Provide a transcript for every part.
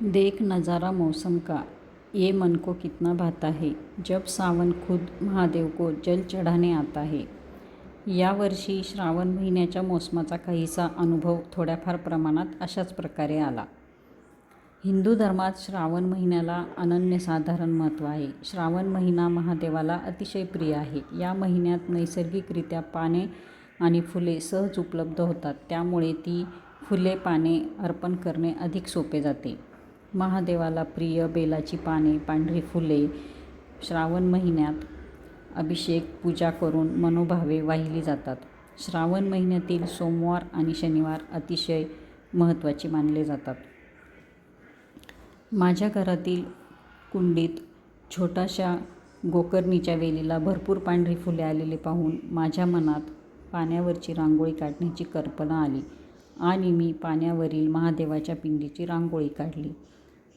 देख नजारा मौसम का ये मन को कितना भाता है जब सावन खुद महादेव को जल चढाने आता है. यावर्षी श्रावण महिन्याच्या मोसमाचा काहीसा अनुभव थोड्याफार प्रमाणात अशाच प्रकारे आला. हिंदू धर्मात श्रावण महिन्याला अनन्यसाधारण महत्त्व आहे. श्रावण महिना महादेवाला अतिशय प्रिय आहे. या महिन्यात नैसर्गिकरित्या पाने आणि फुले सहज उपलब्ध होतात. त्यामुळे ती फुले पाने अर्पण करणे अधिक सोपे जाते. महादेवाला प्रिय बेलाची पाने पांढरी फुले श्रावण महिन्यात अभिषेक पूजा करून मनोभावे वाहिली जातात. श्रावण महिन्यातील सोमवार आणि शनिवार अतिशय महत्त्वाचे मानले जातात. माझ्या घरातील कुंडीत छोट्याशा गोकर्णीच्या वेलीला भरपूर पांढरी फुले आलेले पाहून माझ्या मनात पाण्यावरची रांगोळी काढण्याची कल्पना आली आणि मी पाण्यावरील महादेवाच्या पिंडीची रांगोळी काढली.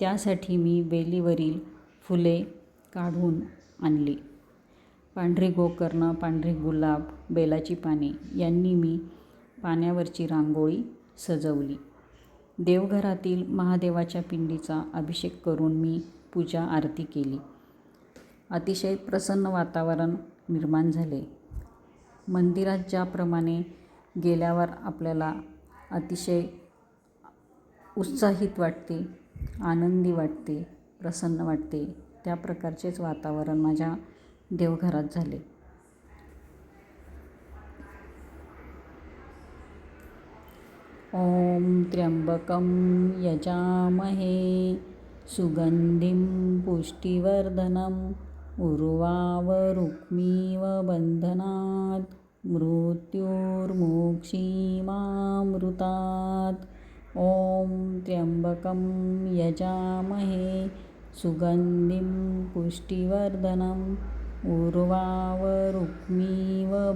त्यासाठी मी वेलीवरील फुले काढून आणली. पांढरी गोकर्ण पांढरे गुलाब बेलाची पाने यांनी मी पाण्यावरची रांगोळी सजवली. देवघरातील महादेवाच्या पिंडीचा अभिषेक करून मी पूजा आरती केली. अतिशय प्रसन्न वातावरण निर्माण झाले. मंदिरात ज्याप्रमाणे गेल्यावर आपल्याला अतिशय उत्साहित वाटते आनंदी वाटते प्रसन्न वाटते. त्या प्रकारचेच वातावरण माझ्या देवघरात झाले. ॐ त्र्यंबकं यजामहे सुगन्धिं पुष्टिवर्धनम् उर्वावरुक्मीव बन्धनात् मृत्युर्मोक्षीमामृतात्. ॐ त्र्यंबकं यजामहे सुगन्धिं पुष्टिवर्धनम् उर्वावरुक्मीव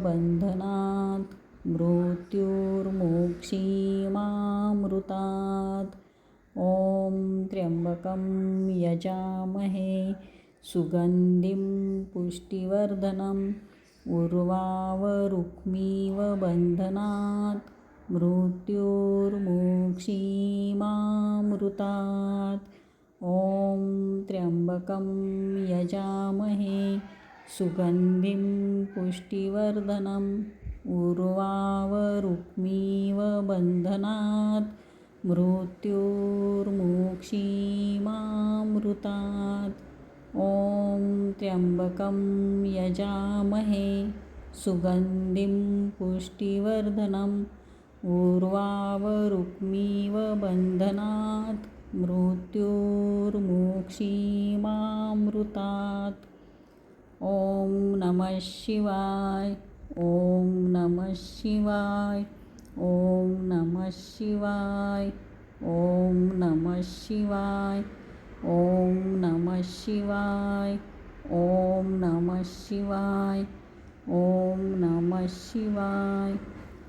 बन्धनात् मृत्युर्मोक्षीमामृतात् ॐ त्र्यंबकं यजामहे सुगन्धिं पुष्टिवर्धनम् उर्वावरुक्मीव बन्धनात् मृत्योर्मुक्षीमामृतात्। ॐ त्र्यम्बकं यजामहे सुगन्धिं पुष्टिवर्धनम्। उर्वावरुक्मीव बन्धनात्। मृत्युर्मुक्षीमामृतात्। ॐ त्र्यम्बकं यजामहे सुगन्धिं पुष्टिवर्धनम्। उर्वावरुक्मीव बन्धनात् मृत्युर्मोक्षीमामृतात्। ॐ नमः शिवाय ॐ नमः शिवाय ॐ नमः शिवाय ॐ नमः शिवाय ॐ नमः शिवाय ॐ नमः शिवाय ॐ नमः शिवाय।